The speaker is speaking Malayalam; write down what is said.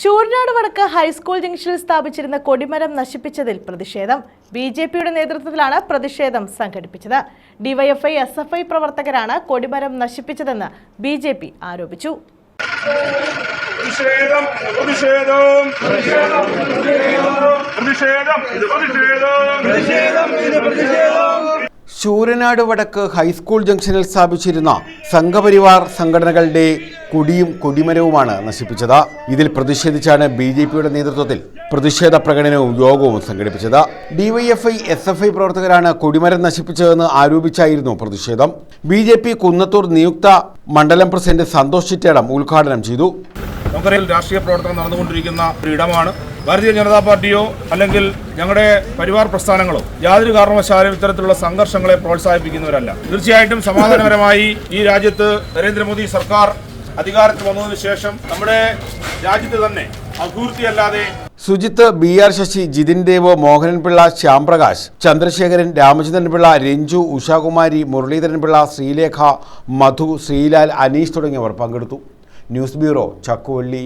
ശൂരനാട് വടക്ക് ഹൈസ്കൂൾ ജംഗ്ഷനിൽ സ്ഥാപിച്ചിരുന്ന കൊടിമരം നശിപ്പിച്ചതിൽ പ്രതിഷേധം. ബി ജെ പിയുടെ നേതൃത്വത്തിലാണ് പ്രതിഷേധം സംഘടിപ്പിച്ചത്. ഡിവൈഎഫ്ഐ എസ് എഫ് ഐ പ്രവർത്തകരാണ് കൊടിമരം നശിപ്പിച്ചതെന്ന് ബി ജെ പി ആരോപിച്ചു പ്രതിഷേധം പ്രതിഷേധം പ്രതിഷേധം പ്രതിഷേധം. പ്രതിഷേധം. ശൂരനാട് വടക്ക് ഹൈസ്കൂൾ ജംഗ്ഷനിൽ സ്ഥാപിച്ചിരുന്ന സംഘപരിവാർ സംഘടനകളുടെ കൊടിയും കൊടിമരവുമാണ് നശിപ്പിച്ചത്. ഇതിൽ പ്രതിഷേധിച്ചാണ് ബി ജെ പിയുടെ നേതൃത്വത്തിൽ പ്രതിഷേധ പ്രകടനവും യോഗവും സംഘടിപ്പിച്ചത്. ഡിവൈഎഫ്ഐ എസ് എഫ് ഐ പ്രവർത്തകരാണ് കൊടിമരം നശിപ്പിച്ചതെന്ന് ആരോപിച്ചായിരുന്നു പ്രതിഷേധം. ബി ജെ പി കുന്നത്തൂർ നിയുക്ത മണ്ഡലം പ്രസിഡന്റ് സന്തോഷ് ചിറ്റേടം ഉദ്ഘാടനം ചെയ്തു. രാഷ്ട്രീയ പ്രവർത്തനം നടന്നുകൊണ്ടിരിക്കുന്ന ഒരു ഇടമാണ്. ഭാരതീയ ജനതാ പാർട്ടിയോ അല്ലെങ്കിൽ ഞങ്ങളുടെ പരിവാർ പ്രസ്ഥാനങ്ങളോ യാതൊരു കാരണവശാലും ഇത്തരത്തിലുള്ള സംഘർഷങ്ങളെ പ്രോത്സാഹിപ്പിക്കുന്നവരല്ല. തീർച്ചയായിട്ടും സമാധാനപരമായി ഈ രാജ്യത്ത് നരേന്ദ്രമോദി സർക്കാർ അധികാരത്തിൽ വന്നതിന് ശേഷം നമ്മുടെ രാജ്യത്ത് തന്നെ അഭിവൃദ്ധിയല്ലാതെ സുജിത്ത് ബി ആർ ശശി ജിതിൻ ദേവ് മോഹനൻപിള്ള ശ്യാംപ്രകാശ് ചന്ദ്രശേഖരൻ രാമചന്ദ്രൻപിള്ള രഞ്ജു ഉഷാകുമാരി മുരളീധരൻപിള്ള ശ്രീലേഖ മധു ശ്രീലാൽ അനീഷ് തുടങ്ങിയവർ പങ്കെടുത്തു. News bureau Chakkuvally.